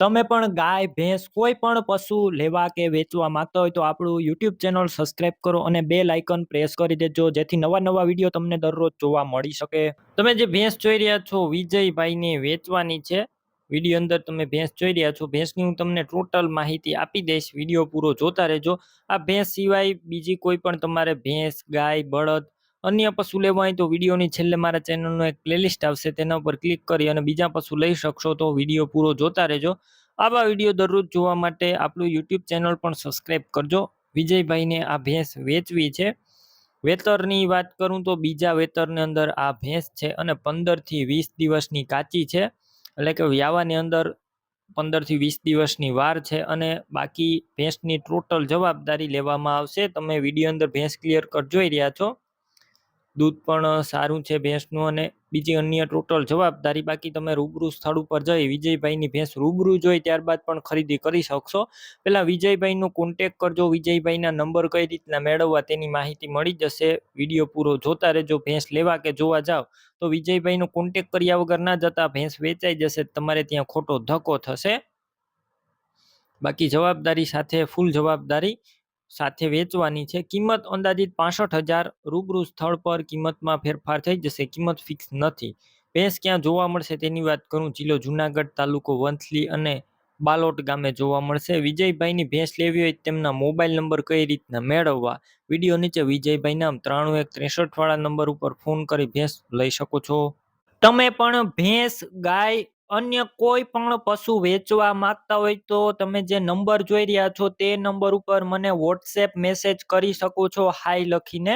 તમે પણ ગાય, ભેંસ કોઈ પણ પશુ લેવા કે વેચવા માંગતા હોય તો આપણું યુટ્યુબ ચેનલ સબસ્ક્રાઇબ કરો અને બે લાઇકન પ્રેસ કરી દેજો, જેથી નવા નવા વીડિયો તમને દરરોજ જોવા મળી શકે. તમે જે ભેંસ જોઈ રહ્યા છો, વિજયભાઈને વેચવાની છે. વીડિયો અંદર તમે ભેંસ જોઈ રહ્યા છો. ભેંસની હું તમને ટોટલ માહિતી આપી દઈશ. વીડિયો પૂરો જોતા રહેજો. આ ભેંસ સિવાય બીજી કોઈ પણ તમારે ભેંસ, ગાય, બળદ અન્ય પશુ લેવા હોય તો વિડીયોની છેલ્લે મારા ચેનલનો એક પ્લેલિસ્ટ આવશે, તેના ઉપર ક્લિક કરી અને બીજા પશુ લઈ શકશો તો વીડિયો પૂરો જોતા રહેજો. આવા વીડિયો દરરોજ જોવા માટે આપણું યુટ્યુબ ચેનલ પણ સબસ્ક્રાઈબ કરજો. વિજયભાઈને આ ભેંસ વેચવી છે. વેતરની વાત કરું તો બીજા વેતરની અંદર આ ભેંસ છે અને પંદરથી વીસ દિવસની કાચી છે. એટલે કે વ્યાવાની અંદર પંદરથી વીસ દિવસની વાર છે અને બાકી ભેંસની ટોટલ જવાબદારી લેવામાં આવશે. તમે વીડિયો અંદર ભેંસ ક્લિયર કટ જોઈ રહ્યા છો. દૂધ પણ સારું છે ભેંસનું અને બીજી અન્ય ટોટલ જવાબદારી બાકી તમે રૂબરૂ સ્થળ ઉપર જઈ વિજયભાઈની ભેંસ રૂબરૂ જોઈ ત્યારબાદ પણ ખરીદી કરી શકશો. પહેલાં વિજયભાઈનો કોન્ટેક કરજો, વિજયભાઈના નંબર કઈ રીતના મેળવવા તેની માહિતી મળી જશે. વીડિયો પૂરો જોતા રહેજો, ભેંસ લેવા કે જોવા જાવ. તો વિજયભાઈનો કોન્ટેક કર્યા વગર ના જતા ભેંસ વેચાઈ જશે, તમારે ત્યાં ખોટો ધક્કો થશે. બાકી જવાબદારી સાથે ફૂલ જવાબદારી સાથે વેચવાની છે. કિંમત અંદાજિત પાસઠ હજાર રૂબરૂ સ્થળ પર કિંમતમાં ફેરફાર થઈ જશે. કિંમત ફિક્સ નથી. ભેંસ ક્યાં જોવા મળશે તેની વાત કરું. જિલ્લો જુનાગઢ, તાલુકો વંથલી અને બાલોટ ગામે જોવા મળશે. વિજયભાઈની ભેંસ લેવી હોય તેમના મોબાઈલ નંબર કઈ રીતના મેળવવા? વીડિયો નીચે વિજયભાઈ નામ ત્રાણું એક ત્રેસઠ વાળા નંબર ઉપર ફોન કરી ભેંસ લઈ શકો છો. તમે પણ ભેંસ, ગાય અન્ય કોઈ પણ પશુ વેચવા માંગતા હોય તો તમે જે નંબર જોઈ રહ્યા છો તે નંબર ઉપર મને વોટ્સએપ મેસેજ કરી શકો છો. હાઈ લખીને.